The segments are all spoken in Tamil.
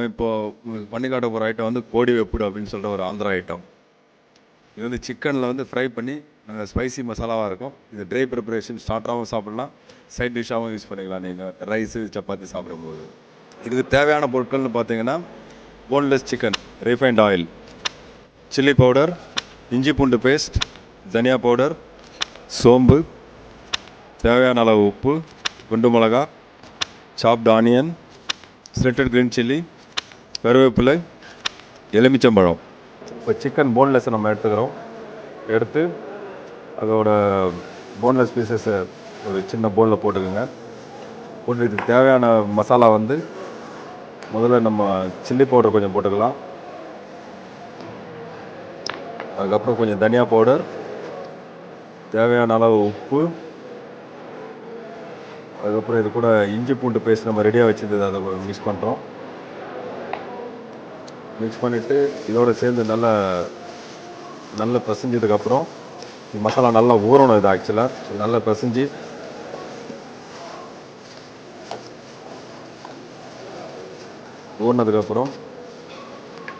நம்ம இப்போ பண்ணி காட்ட போகிற ஐட்டம் வந்து கோடி வெப்புடு அப்படின்னு சொல்கிற ஒரு ஆந்திரா ஐட்டம் இது வந்து சிக்கனில் வந்து ஃப்ரை பண்ணி நாங்கள் ஸ்பைசி மசாலாவாக இருக்கும். இது ட்ரை ப்ரிப்பரேஷன் ஸ்டார்ட்டாகவும் சாப்பிட்லாம். சைட் டிஷ்ஷாகவும் யூஸ் பண்ணிக்கலாம் நீங்கள் ரைஸு சப்பாத்தி சாப்பிடும்போது. இதுக்கு தேவையான பொருட்கள்னு பார்த்தீங்கன்னா boneless chicken refined oil chilli powder இஞ்சி பூண்டு பேஸ்ட் தனியா பவுடர் சோம்பு தேவையான அளவு உப்பு குண்டு மிளகா chopped onion slitted green chilli கருவேப்பிலை எலுமிச்சம்பழம். இப்போ சிக்கன் போன்லெஸ்ஸை நம்ம எடுத்துக்கிறோம். எடுத்து அதோட போன்லெஸ் பீசஸை ஒரு சின்ன பவுலில் போட்டுக்கோங்க. போட்டு இதுக்கு தேவையான மசாலா வந்து முதல்ல நம்ம சில்லி பவுடர் கொஞ்சம் போட்டுக்கலாம். அதுக்கப்புறம் கொஞ்சம் தனியா பவுடர் தேவையான அளவு உப்பு அதுக்கப்புறம் இது கூட இஞ்சி பூண்டு பேஸ்ட் நம்ம ரெடியாக வச்சுருந்தது அதை மிக்ஸ் பண்ணுறோம் மிக்ஸ் பண்ணிவிட்டு இதோடு சேர்ந்து நல்லா நல்லா பிசைஞ்சதுக்கப்புறம் மசாலா நல்லா ஊறணும் இது ஆக்சுவலாக நல்லா பிசைஞ்சு ஊறினதுக்கப்புறம்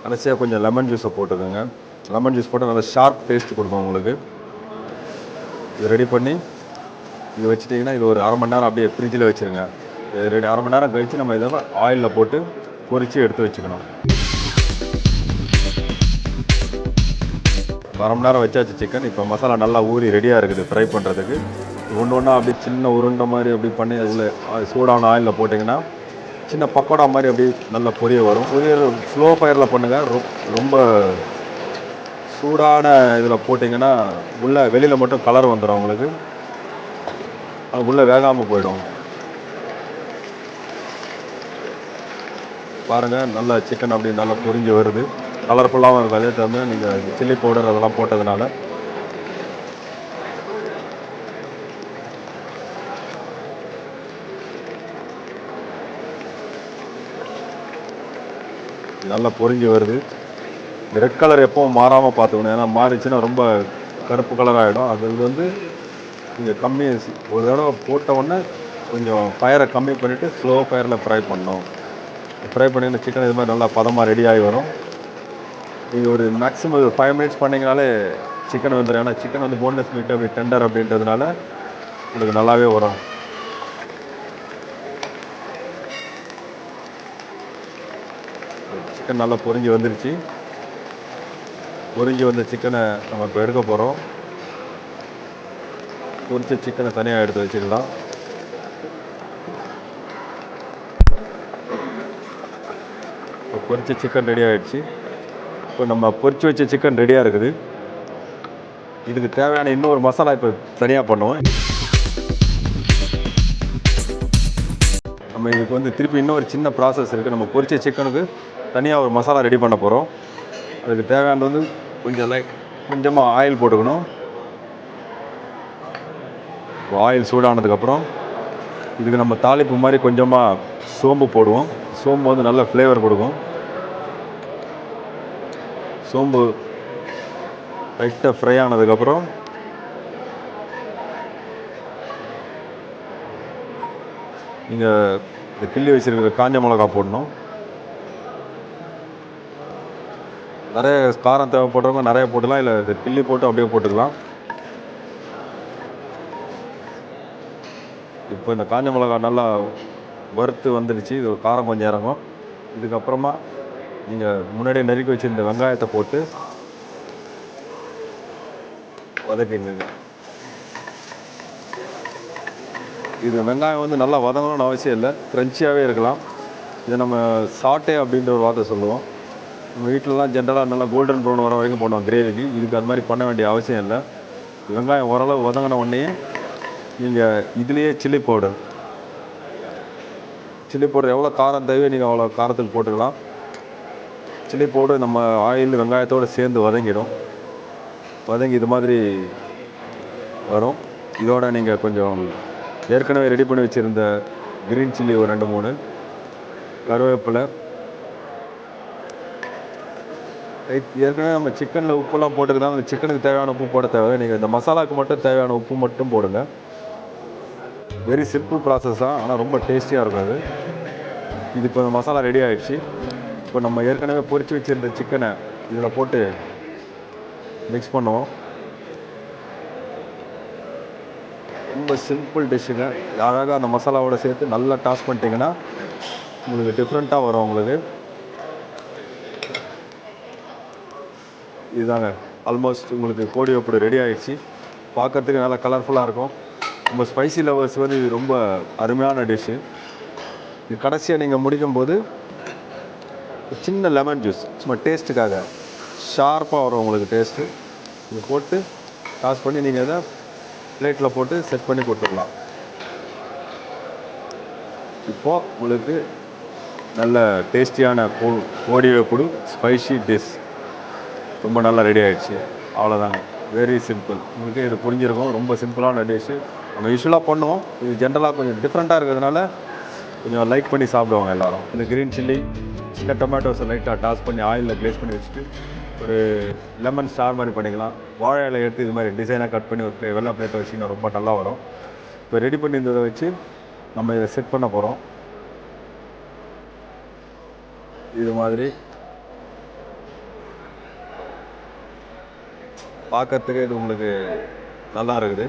கடைசியாக கொஞ்சம் லெமன் ஜூஸை போட்டுக்கோங்க. லெமன் ஜூஸ் போட்டு நல்லா ஷார்ப் டேஸ்ட் கொடுக்கும் உங்களுக்கு. இது ரெடி பண்ணி இது வச்சுட்டிங்கன்னா இது ஒரு அரை மணி நேரம் அப்படியே ஃப்ரிட்ஜில் வச்சுருங்க. இது ரெடி அரை மணி நேரம் கழித்து நம்ம இதை ஆயிலில் போட்டு பொரித்து எடுத்து வச்சுக்கணும். அரை மணி நேரம் வச்சாச்சு சிக்கன் இப்போ மசாலா நல்லா ஊறி ரெடியாக இருக்குது ஃப்ரை பண்ணுறதுக்கு ஒன்று ஒன்றா அப்படியே சின்ன உருண்டை மாதிரி அப்படி பண்ணி அதில் சூடான ஆயிலில் போட்டிங்கன்னா சின்ன பக்கோடா மாதிரி அப்படி நல்லா பொரிய வரும். பொரிய ஸ்லோ ஃபயரில் பண்ணுங்கள் ரொ- ரொம்ப சூடான இதில் போட்டிங்கன்னா உள்ளே வெளியில் மட்டும் கலர் வந்துடும் உங்களுக்கு. அது உள்ளே வேகாமல் போயிடும். பாருங்கள் நல்லா சிக்கன் அப்படி நல்லா பொரிஞ்சு வருது. கலர்ஃபுல்லாகவும் இருக்கும் அதே தகுந்த நீங்கள் சில்லி பவுடர் அதெல்லாம் போட்டதுனால. நல்லா பொரிஞ்சு வருது. ரெட் கலர் எப்பவும் மாறாமல் பார்த்துக்கணும். ஏன்னா மாறிச்சுன்னா ரொம்ப கருப்பு கலர் ஆகிடும் அது வந்து நீங்கள் கம்மி ஒரு தடவை போட்ட உடனே கொஞ்சம் ஃபயரை கம்மி பண்ணிவிட்டு ஸ்லோ ஃபயரில் ஃப்ரை பண்ணணும். ஃப்ரை பண்ணி இந்த சிக்கன் இது மாதிரி நல்லா பதமாக ரெடி ஆகி வரும். நீங்கள் ஒரு மேக்ஸிமம் ஒரு ஃபைவ் மினிட்ஸ் பண்ணிங்கனாலே சிக்கன் வந்துடும் ஏன்னா சிக்கன் வந்து போன்லெஸ் மீட் அப்படி டெண்டர் அப்படின்றதுனால உங்களுக்கு நல்லாவே வரும். சிக்கன் நல்லா பொறிஞ்சு வந்துருச்சு. பொறிஞ்சு வந்த சிக்கனை நம்ம இப்போ எடுக்க போகிறோம் பொரிச்ச சிக்கனை தனியாக எடுத்து வச்சுக்கலாம் இப்போ பொரிச்ச சிக்கன் ரெடி ஆகிடுச்சு இப்போ நம்ம பொரிச்சு வச்ச சிக்கன் ரெடியாக இருக்குது. இதுக்கு தேவையான இன்னொரு மசாலா இப்போ தனியாக பண்ணுவோம். நம்ம இதுக்கு வந்து திருப்பி இன்னொரு சின்ன ப்ராசஸ் இருக்குது நம்ம பொரிச்ச சிக்கனுக்கு தனியாக ஒரு மசாலா ரெடி பண்ண போகிறோம் அதுக்கு தேவையானது வந்து கொஞ்சம் லைக் கொஞ்சமாக ஆயில் போட்டுக்கணும். ஆயில் சூடானதுக்கப்புறம் இதுக்கு நம்ம தாளிப்பு மாதிரி கொஞ்சமாக சோம்பு போடுவோம். சோம்பு வந்து நல்ல ஃப்ளேவர் கொடுக்கும். சோம்பு லைட்டாக ஃப்ரை ஆனதுக்கப்புறம் நீங்கள் இந்த கிள்ளி வச்சுருக்கிற காஞ்ச மிளகா போடணும். நிறைய காரம் தேவைப்படுறவங்க நிறைய போட்டுக்கலாம் இல்லை இந்த கிள்ளி போட்டு அப்படியே போட்டுக்கலாம். இப்போ இந்த காஞ்ச மிளகா நல்லா வறுத்து வந்துடுச்சு இது காரம் கொஞ்சம் இறங்கும். இதுக்கப்புறமா நீங்கள் முன்னாடியே நறுக்கி வச்சிருந்த வெங்காயத்தை போட்டு வதக்கிங்க இது வெங்காயம் வந்து நல்லா வதங்கணும்னு அவசியம் இல்லை. க்ரன்ச்சியாகவே இருக்கலாம். இதை நம்ம சாட்டே அப்படின்ற ஒரு வார்த்தை சொல்லுவோம். நம்ம வீட்டிலலாம் ஜென்ரலாக நல்லா கோல்டன் ப்ரௌன் வர வரைக்கும் போடுவோம் கிரேவிக்கு இதுக்கு அது மாதிரி பண்ண வேண்டிய அவசியம் இல்லை. வெங்காயம் ஓரளவு வதங்கின உடனே நீங்கள் இதுலேயே சில்லி பவுடர் சில்லி பவுடர் எவ்வளோ காரம் தேவையோ நீங்கள் அவ்வளோ காரத்துக்கு போட்டுக்கலாம். சில்லி பவுடர் நம்ம ஆயில் வெங்காயத்தோடு சேர்ந்து வதங்கிடும். வதங்கி இது மாதிரி வரும். இதோட நீங்கள் கொஞ்சம் ஏற்கனவே ரெடி பண்ணி வச்சுருந்த க்ரீன் சில்லி ஒரு ரெண்டு மூணு கருவேப்பிலை. ரைட் ஏற்கனவே நம்ம சிக்கனில் உப்புலாம் போட்டுருந்தா அந்த சிக்கனுக்கு தேவையான உப்பு போட தேவை நீங்கள் இந்த மசாலாவுக்கு மட்டும் தேவையான உப்பு மட்டும் போடுங்க. வெரி சிம்பிள் ப்ராசஸ் தான் ஆனால் ரொம்ப டேஸ்டியாக இருக்கும் அது. இது இப்போ மசாலா ரெடி ஆகிடுச்சு இப்போ நம்ம ஏற்கனவே பொறிச்சு வச்சுருந்த சிக்கனை இதில் போட்டு மிக்ஸ் பண்ணுவோம். ரொம்ப சிம்பிள் டிஷ்ஷுங்க அழகாக அந்த மசாலாவோட சேர்த்து நல்லா டாஸ் பண்ணிட்டீங்கன்னா உங்களுக்கு டிஃப்ரெண்ட்டாக வரும் உங்களுக்கு. இதுதாங்க. ஆல்மோஸ்ட் உங்களுக்கு கோடி அப்படி ரெடி ஆகிடுச்சு பார்க்கறதுக்கு நல்லா கலர்ஃபுல்லாக இருக்கும். நம்ம ஸ்பைசி லவர்ஸ் வந்து இது ரொம்ப அருமையான டிஷ்ஷு இது கடைசியாக நீங்கள் முடிக்கும் போது சின்ன லெமன் ஜூஸ் சும்மா டேஸ்ட்டுக்காக ஷார்ப்பாக வரும் உங்களுக்கு டேஸ்ட்டு இது போட்டு டாஸ் பண்ணி நீங்கள் இதை பிளேட்டில் போட்டு செட் பண்ணி கொடுத்துடலாம். இப்போது உங்களுக்கு நல்ல டேஸ்டியான கோ கோடி வேப்புடு ஸ்பைசி டிஷ் ரொம்ப நல்லா ரெடி ஆகிடுச்சு அவ்வளோதாங்க வெரி சிம்பிள் உங்களுக்கு இது புரிஞ்சிருக்கும். ரொம்ப சிம்பிளான டிஷ்ஷு நம்ம யூஸ்வலாக பண்ணுவோம். இது ஜென்ரலாக கொஞ்சம் டிஃப்ரெண்ட்டாக இருக்கிறதுனால கொஞ்சம் லைக் பண்ணி சாப்பிடுவாங்க எல்லோரும். இந்த க்ரீன் சில்லி சின்ன டொமேட்டோஸை லைட்டாக டாஸ் பண்ணி ஆயிலில் க்ளேஸ் பண்ணி வச்சுட்டு ஒரு லெமன் ஸ்டார் மாதிரி பண்ணிக்கலாம். வாழை இலை எடுத்து இது மாதிரி டிசைனாக கட் பண்ணி ஒரு plate- வெள்ளை பிளேட்டை வச்சிங்கன்னா ரொம்ப நல்லா வரும். இப்போ ரெடி பண்ணியிருந்ததை வச்சு நம்ம இதை செட் பண்ண போகிறோம் இது மாதிரி. பார்க்கறதுக்கு இது உங்களுக்கு நல்லா இருக்குது.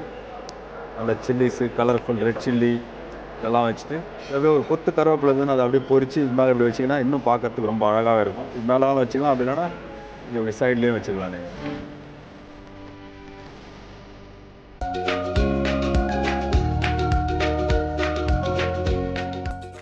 நல்ல சில்லிஸு கலர்ஃபுல் ரெட் சில்லி இதெல்லாம் வச்சுட்டு அப்படியே ஒரு கொத்து கருவேப்பிலை இருந்துன்னு அதை அப்படியே பொரிச்சு இது மேலே இப்படி வச்சிங்கன்னா இன்னும் பார்க்கறதுக்கு ரொம்ப அழகாக இருக்கும். இது மேலாம் வச்சுக்கலாம் அப்படி இல்லைன்னா இங்கே சைட்லேயும் வச்சுக்கலாம். நீங்கள்